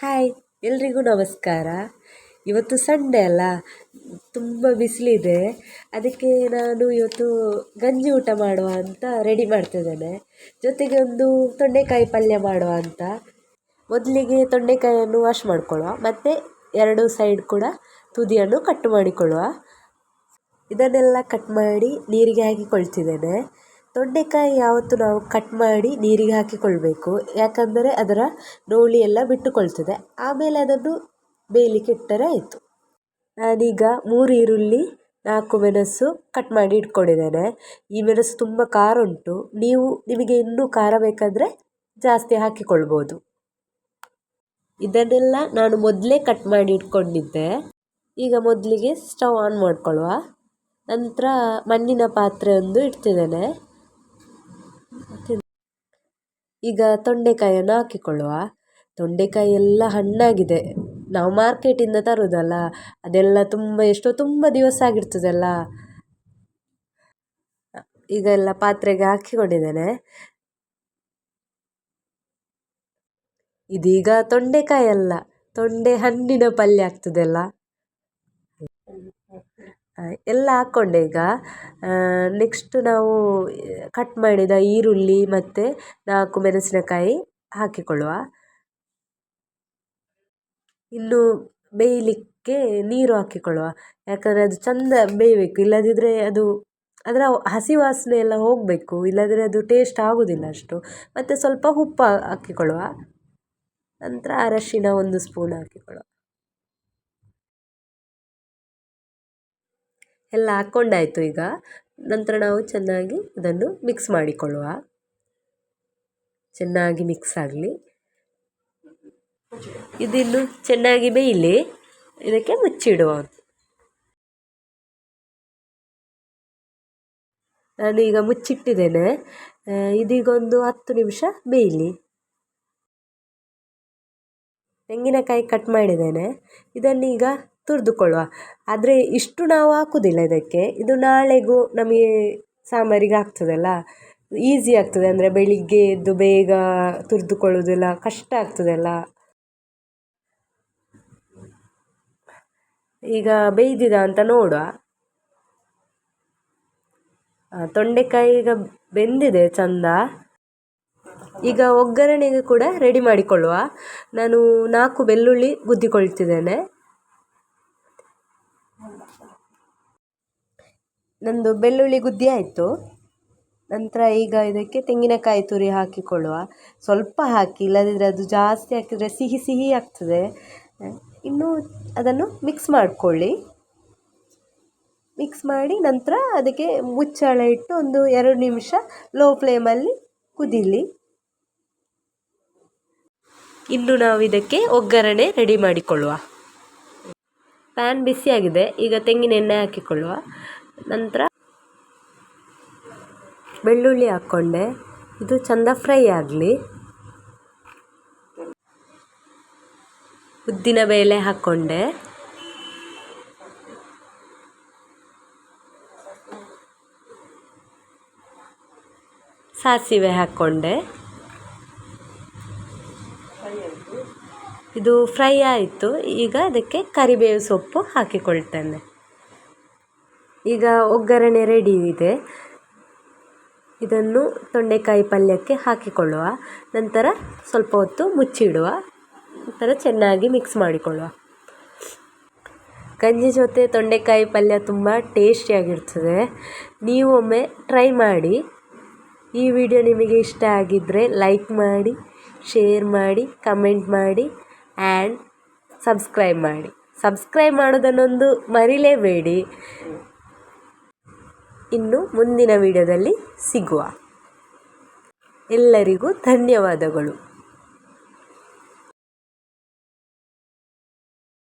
Hi ಎಲ್ರಿಗೂ ನಮಸ್ಕಾರ. ಇವತ್ತು ಸಂಡೇ ಅಲ್ಲ, ತುಂಬ ಬಿಸಿಲಿದೆ. ಅದಕ್ಕೆ ನಾನು ಇವತ್ತು ಗಂಜಿ ಊಟ ಮಾಡುವ ಅಂತ ರೆಡಿ ಮಾಡ್ತಿದ್ದೇನೆ. ಜೊತೆಗೆ ಒಂದು ತೊಂಡೆಕಾಯಿ ಪಲ್ಯ ಮಾಡುವ ಅಂತ. ಮೊದಲಿಗೆ ತೊಂಡೆಕಾಯಿಯನ್ನು ವಾಶ್ ಮಾಡಿಕೊಳ್ಳುವ. ಮತ್ತು ಎರಡು ಸೈಡ್ ಕೂಡ ತುದಿಯನ್ನು ಕಟ್ ಮಾಡಿಕೊಳ್ಳುವ. ಇದನ್ನೆಲ್ಲ ಕಟ್ ಮಾಡಿ ನೀರಿಗೆ ಹಾಕಿಕೊಳ್ತಿದ್ದೇನೆ. ತೊಂಡೆಕಾಯಿ ಯಾವತ್ತು ನಾವು ಕಟ್ ಮಾಡಿ ನೀರಿಗೆ ಹಾಕಿಕೊಳ್ಬೇಕು. ಯಾಕಂದರೆ ಅದರ ನೋಳಿ ಎಲ್ಲ ಬಿಟ್ಟುಕೊಳ್ತದೆ. ಆಮೇಲೆ ಅದನ್ನು ಬೇಯಲಿಕ್ಕೆ ಇಟ್ಟರೆ ಆಯಿತು. ನಾನೀಗ ಮೂರು ಈರುಳ್ಳಿ, ನಾಲ್ಕು ಮೆಣಸು ಕಟ್ ಮಾಡಿ ಇಟ್ಕೊಂಡಿದ್ದೇನೆ. ಈ ಮೆಣಸು ತುಂಬ ಖಾರ ಉಂಟು. ನೀವು ನಿಮಗೆ ಇನ್ನೂ ಖಾರ ಬೇಕಾದರೆ ಜಾಸ್ತಿ ಹಾಕಿಕೊಳ್ಬೋದು. ಇದನ್ನೆಲ್ಲ ನಾನು ಮೊದಲೇ ಕಟ್ ಮಾಡಿ ಇಟ್ಕೊಂಡಿದ್ದೆ. ಈಗ ಮೊದಲಿಗೆ ಸ್ಟವ್ ಆನ್ ಮಾಡ್ಕೊಳ್ಳುವ. ನಂತರ ಮಣ್ಣಿನ ಪಾತ್ರೆ ಒಂದು ಇಡ್ತಿದ್ದೇನೆ. ಈಗ ತೊಂಡೆಕಾಯನ್ನು ಹಾಕಿಕೊಳ್ಳುವ. ತೊಂಡೆಕಾಯಿ ಎಲ್ಲ ಹಣ್ಣಾಗಿದೆ. ನಾವು ಮಾರ್ಕೆಟಿಂದ ತರುವುದಲ್ಲ ಅದೆಲ್ಲ ತುಂಬ ಎಷ್ಟೋ ತುಂಬ ದಿವಸ ಆಗಿರ್ತದಲ್ಲ. ಈಗ ಎಲ್ಲ ಪಾತ್ರೆಗೆ ಹಾಕಿಕೊಂಡಿದ್ದೇನೆ. ಇದೀಗ ತೊಂಡೆಕಾಯಿ ಅಲ್ಲ ತೊಂಡೆ ಹಣ್ಣಿನ ಪಲ್ಯ ಆಗ್ತದಲ್ಲ. ಎಲ್ಲ ಹಾಕ್ಕೊಂಡೆ ಈಗ. ನೆಕ್ಸ್ಟ್ ನಾವು ಕಟ್ ಮಾಡಿದ ಈರುಳ್ಳಿ ಮತ್ತು ನಾಲ್ಕು ಮೆಣಸಿನಕಾಯಿ ಹಾಕಿಕೊಳ್ಳುವ. ಇನ್ನು ಬೇಯಲಿಕ್ಕೆ ನೀರು ಹಾಕಿಕೊಳ್ಳುವ. ಯಾಕಂದರೆ ಅದು ಚೆಂದ ಬೇಯಬೇಕು. ಇಲ್ಲದಿದ್ದರೆ ಅದು, ಅದರ ಹಸಿ ವಾಸನೆ ಎಲ್ಲ ಹೋಗಬೇಕು. ಇಲ್ಲದಿದ್ದರೆ ಅದು ಟೇಸ್ಟ್ ಆಗೋದಿಲ್ಲ ಅಷ್ಟು. ಮತ್ತು ಸ್ವಲ್ಪ ಉಪ್ಪು ಹಾಕಿಕೊಳ್ಳುವ. ನಂತರ ಅರಶಿನ ಒಂದು ಸ್ಪೂನ್ ಹಾಕಿಕೊಳ್ಳುವ. ಎಲ್ಲ ಹಾಕ್ಕೊಂಡಾಯಿತು ಈಗ. ನಂತರ ನಾವು ಚೆನ್ನಾಗಿ ಇದನ್ನು ಮಿಕ್ಸ್ ಮಾಡಿಕೊಳ್ಳುವ. ಚೆನ್ನಾಗಿ ಮಿಕ್ಸ್ ಆಗಲಿ. ಇದಿನ್ನು ಚೆನ್ನಾಗಿ ಬೇಯಲಿ. ಇದಕ್ಕೆ ಮುಚ್ಚಿಡುವ. ನಾನು ಈಗ ಮುಚ್ಚಿಟ್ಟಿದ್ದೇನೆ. ಇದೀಗೊಂದು ಹತ್ತು ನಿಮಿಷ ಬೇಯಲಿ. ತೆಂಗಿನಕಾಯಿ ಕಟ್ ಮಾಡಿದ್ದೇನೆ. ಇದನ್ನೀಗ ತುರಿದುಕೊಳ್ಳುವ. ಆದರೆ ಇಷ್ಟು ನಾವು ಹಾಕೋದಿಲ್ಲ ಇದಕ್ಕೆ. ಇದು ನಾಳೆಗೂ ನಮಗೆ ಸಾಂಬಾರಿಗೆ ಆಗ್ತದಲ್ಲ. ಈಸಿ ಆಗ್ತದೆ. ಅಂದರೆ ಬೆಳಿಗ್ಗೆ ಎದ್ದು ಬೇಗ ತುರಿದುಕೊಳ್ಳುವುದಿಲ್ಲ. ಕಷ್ಟ ಆಗ್ತದಲ್ಲ. ಈಗ ಬೇಯ್ದಿದ ಅಂತ ನೋಡುವ. ತೊಂಡೆಕಾಯಿ ಈಗ ಬೆಂದಿದೆ ಚಂದ. ಈಗ ಒಗ್ಗರಣೆಗೆ ಕೂಡ ರೆಡಿ ಮಾಡಿಕೊಳ್ಳುವ. ನಾನು ನಾಲ್ಕು ಬೆಳ್ಳುಳ್ಳಿ ಗುದ್ದಿಕೊಳ್ತಿದ್ದೇನೆ. ನಂದು ಬೆಳ್ಳುಳ್ಳಿ ಗುದ್ದಿ ಆಯಿತು. ನಂತರ ಈಗ ಇದಕ್ಕೆ ತೆಂಗಿನಕಾಯಿ ತುರಿ ಹಾಕಿಕೊಳ್ಳುವ. ಸ್ವಲ್ಪ ಹಾಕಿ ಇಲ್ಲದಿದ್ದರೆ ಅದು ಜಾಸ್ತಿ ಹಾಕಿದರೆ ಸಿಹಿ ಸಿಹಿ ಆಗ್ತದೆ. ಇನ್ನು ಅದನ್ನು ಮಿಕ್ಸ್ ಮಾಡಿಕೊಳ್ಳಿ. ಮಿಕ್ಸ್ ಮಾಡಿ ನಂತರ ಅದಕ್ಕೆ ಮುಚ್ಚಳ ಇಟ್ಟು ಒಂದು ಎರಡು ನಿಮಿಷ ಲೋ ಫ್ಲೇಮಲ್ಲಿ ಕುದಿಲಿ. ಇನ್ನು ನಾವು ಇದಕ್ಕೆ ಒಗ್ಗರಣೆ ರೆಡಿ ಮಾಡಿಕೊಳ್ಳುವ. ಪ್ಯಾನ್ ಬಿಸಿಯಾಗಿದೆ, ಈಗ ತೆಂಗಿನ ಎಣ್ಣೆ ಹಾಕಿಕೊಳ್ಳುವ. ನಂತರ ಬೆಳ್ಳುಳ್ಳಿ ಹಾಕ್ಕೊಂಡೆ. ಇದು ಚಂದ ಫ್ರೈ ಆಗಲಿ. ಉದ್ದಿನ ಬೇಳೆ ಹಾಕ್ಕೊಂಡೆ. ಸಾಸಿವೆ ಹಾಕ್ಕೊಂಡೆ. ಇದು ಫ್ರೈ ಆಯಿತು. ಈಗ ಅದಕ್ಕೆ ಕರಿಬೇವು ಸೊಪ್ಪು ಹಾಕಿಕೊಳ್ತೇನೆ. ಈಗ ಒಗ್ಗರಣೆ ರೆಡಿ ಇದೆ. ಇದನ್ನು ತೊಂಡೆಕಾಯಿ ಪಲ್ಯಕ್ಕೆ ಹಾಕಿಕೊಳ್ಳುವ. ನಂತರ ಸ್ವಲ್ಪ ಹೊತ್ತು ಮುಚ್ಚಿಡುವ. ನಂತರ ಚೆನ್ನಾಗಿ ಮಿಕ್ಸ್ ಮಾಡಿಕೊಳ್ಳುವ. ಗಂಜಿ ಜೊತೆ ತೊಂಡೆಕಾಯಿ ಪಲ್ಯ ತುಂಬ ಟೇಸ್ಟಿಯಾಗಿರ್ತದೆ ನೀವು ಒಮ್ಮೆ ಟ್ರೈ ಮಾಡಿ. ಈ ವಿಡಿಯೋ ನಿಮಗೆ ಇಷ್ಟ ಆಗಿದ್ದರೆ ಲೈಕ್ ಮಾಡಿ ಶೇರ್ ಮಾಡಿ ಕಮೆಂಟ್ ಮಾಡಿ ಆ್ಯಂಡ್ ಸಬ್ಸ್ಕ್ರೈಬ್ ಮಾಡಿ. ಸಬ್ಸ್ಕ್ರೈಬ್ ಮಾಡೋದನ್ನೊಂದು ಮರಿಲೇಬೇಡಿ. ಇನ್ನು ಮುಂದಿನ ವಿಡಿಯೋದಲ್ಲಿ ಸಿಗುವ. ಎಲ್ಲರಿಗೂ ಧನ್ಯವಾದಗಳು.